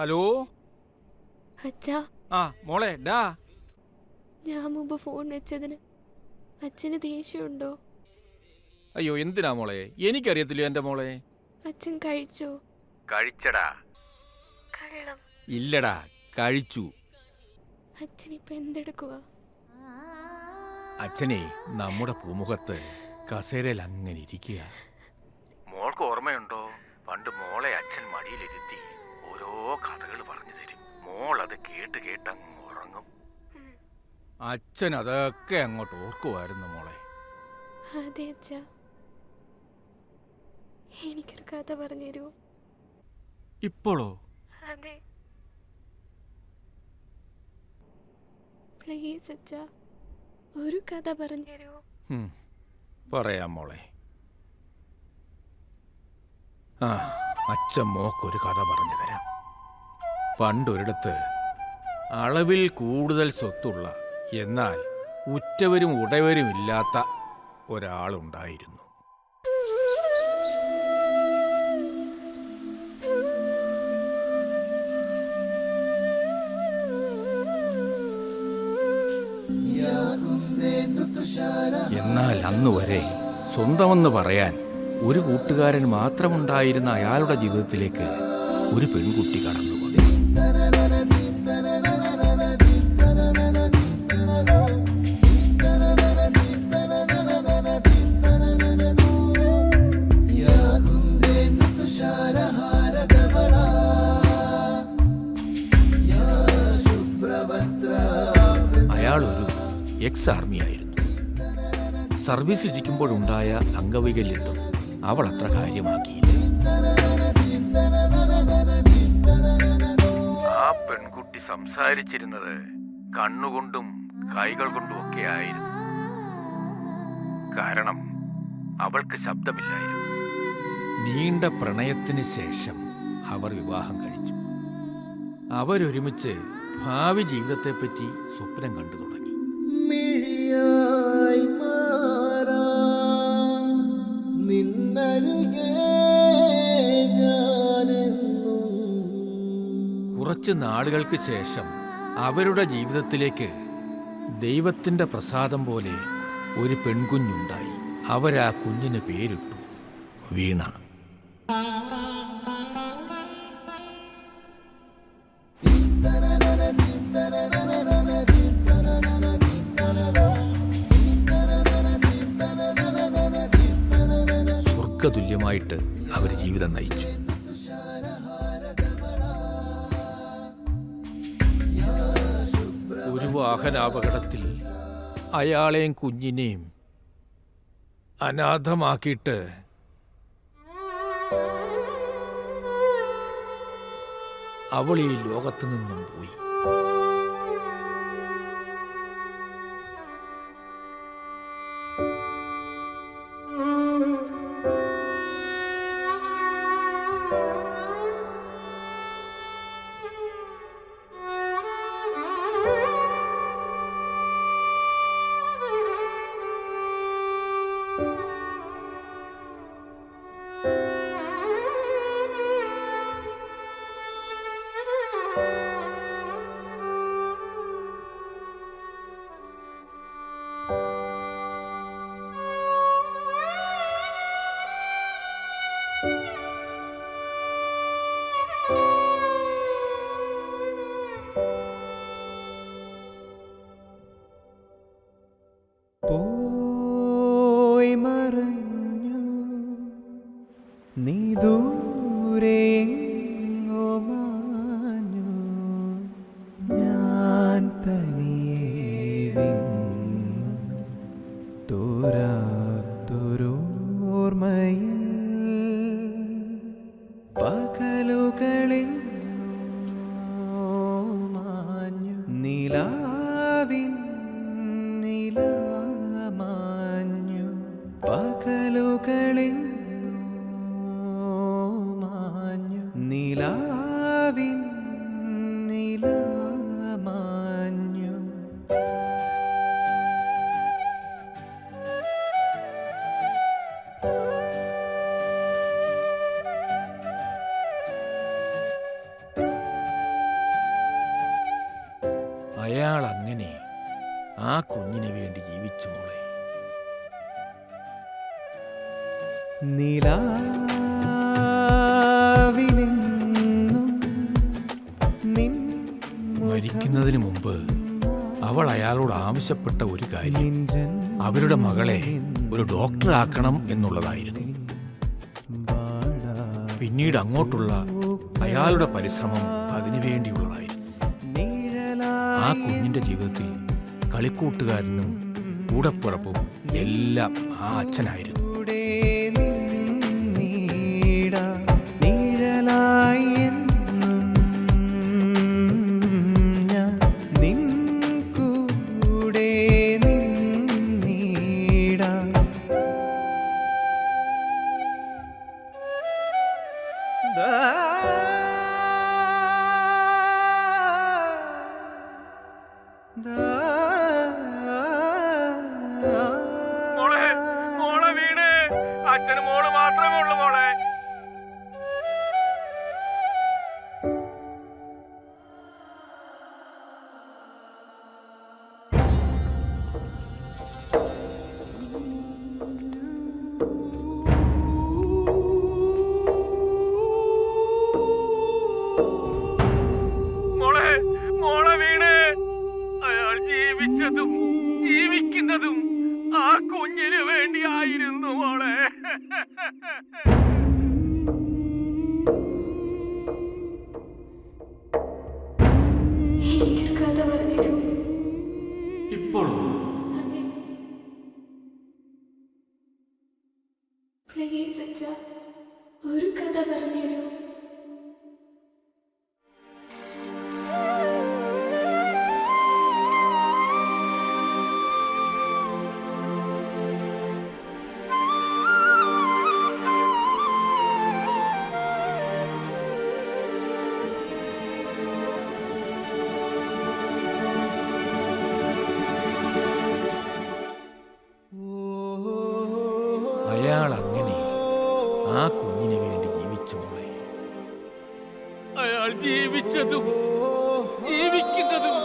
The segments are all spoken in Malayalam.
ഹലോ? അച്ഛാ. ആ മോളെ ഡാ. ഞാൻ മുമ്പ് ഫോൺ വെച്ചതിന് അച്ഛന് ദേഷ്യമുണ്ടോ? അയ്യോ എന്തിനാ മോളെ? എനിക്കറിയത്തില്ല എന്റെ മോളെ? അച്ഛൻ കഴിച്ചോ? കഴിച്ചടാ. കള്ളം ഇല്ലടാ കഴിച്ചു. അച്ഛനിപ്പോ എന്തെടുക്കുക അച്ഛനെ നമ്മുടെ പൂമുഖത്ത് കസേരയിൽ അങ്ങനെ ഇരിക്കുക. മോൾക്ക് ഓർമ്മയുണ്ടോ? പണ്ട് മോളെ അച്ഛൻ മടിയിലിരുത്തി. കഥകൾ പറഞ്ഞു തരും. മോൾ അത് കേട്ട് കേട്ട് അങ്ങ് ഉറങ്ങും. അച്ഛൻ അതൊക്കെ അങ്ങോട്ട് ഓർക്കുമായിരുന്നു മോളെ. അതെ അച്ഛാ. എനിക്കൊരു കഥ പറഞ്ഞു തരൂ ഇപ്പോഴോ അതെ. പ്ലീസ് അച്ഛാ ഒരു കഥ പറഞ്ഞു തരൂ പറയാം മോളെ. ആ അച്ഛൻ മോക്കൊരു കഥ പറഞ്ഞു തരാം. പണ്ടൊരിടത്ത് അളവിൽ കൂടുതൽ സ്വത്തുള്ള എന്നാൽ ഉറ്റവരും ഉടയവരും ഇല്ലാത്ത ഒരാളുണ്ടായിരുന്നു. എന്നാൽ അന്ന് വരെ സ്വന്തമെന്ന് പറയാൻ ഒരു കൂട്ടുകാരൻ മാത്രമുണ്ടായിരുന്ന അയാളുടെ ജീവിതത്തിലേക്ക് ഒരു പെൺകുട്ടി കടന്നു. എക്സ് ആർമി ആയിരുന്നു. സർവീസിലിരിക്കുമ്പോഴുണ്ടായ അംഗവൈകല്യത്വം അവൾ അത്ര കാര്യമാക്കിയില്ല. ആ പെൺകുട്ടി സംസാരിച്ചിരുന്നത് കണ്ണുകൊണ്ടും കൈകൾ കൊണ്ടും ഒക്കെ ആയിരുന്നു. കാരണം അവൾക്ക് ശബ്ദമില്ലായിരുന്നു. നീണ്ട പ്രണയത്തിന് ശേഷം അവർ വിവാഹം കഴിച്ചു. അവരൊരുമിച്ച് ഭാവി ജീവിതത്തെപ്പറ്റി സ്വപ്നം കണ്ടു തുടങ്ങി. കുറച്ച് നാളുകൾക്ക് ശേഷം അവരുടെ ജീവിതത്തിലേക്ക് ദൈവത്തിന്റെ പ്രസാദം പോലെ ഒരു പെൺകുഞ്ഞുണ്ടായി. അവരാ കുഞ്ഞിന് പേരിട്ടു. വീണ. സ്വർഗതുല്യമായിട്ട് അവർ ജീവിതം നയിച്ചു. ഒരു വാഹനാപകടത്തിൽ അയാളെയും കുഞ്ഞിനെയും അനാഥമാക്കിയിട്ട് അവൾ ഈ ലോകത്തു നിന്നും പോയി. മാഞ്ഞു അയാൾ അങ്ങനെ ആ കുഞ്ഞിന് വേണ്ടി ജീവിച്ചു മോളെ. മരിക്കുന്നതിന് മുമ്പ് അവൾ അയാളോട് ആവശ്യപ്പെട്ട ഒരു കാര്യം. അവരുടെ മകളെ ഒരു ഡോക്ടർ ആക്കണം എന്നുള്ളതായിരുന്നു. പിന്നീട് അങ്ങോട്ടുള്ള അയാളുടെ പരിശ്രമം അതിനു വേണ്ടിയുള്ളതായിരുന്നു. ആ കുഞ്ഞിന്റെ ജീവിതത്തിൽ കളിക്കൂട്ടുകാരനും കൂടെപ്പുറപ്പും എല്ലാം ആ അച്ഛനായിരുന്നു. മോളെ അയാൾ അങ്ങനെ ആ കുഞ്ഞിന് വേണ്ടി ജീവിച്ചു അയാൾ ജീവിച്ചതും ജീവിക്കുന്നതും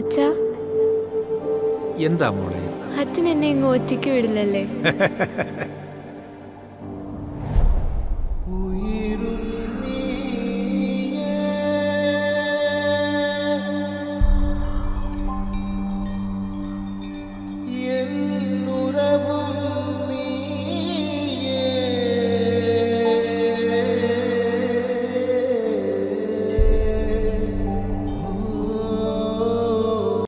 അച്ഛാ. എന്താ മോളെ? അച്ഛൻ എന്നെ ഇങ്ങ് ഒറ്റയ്ക്ക് വിടില്ലല്ലേ?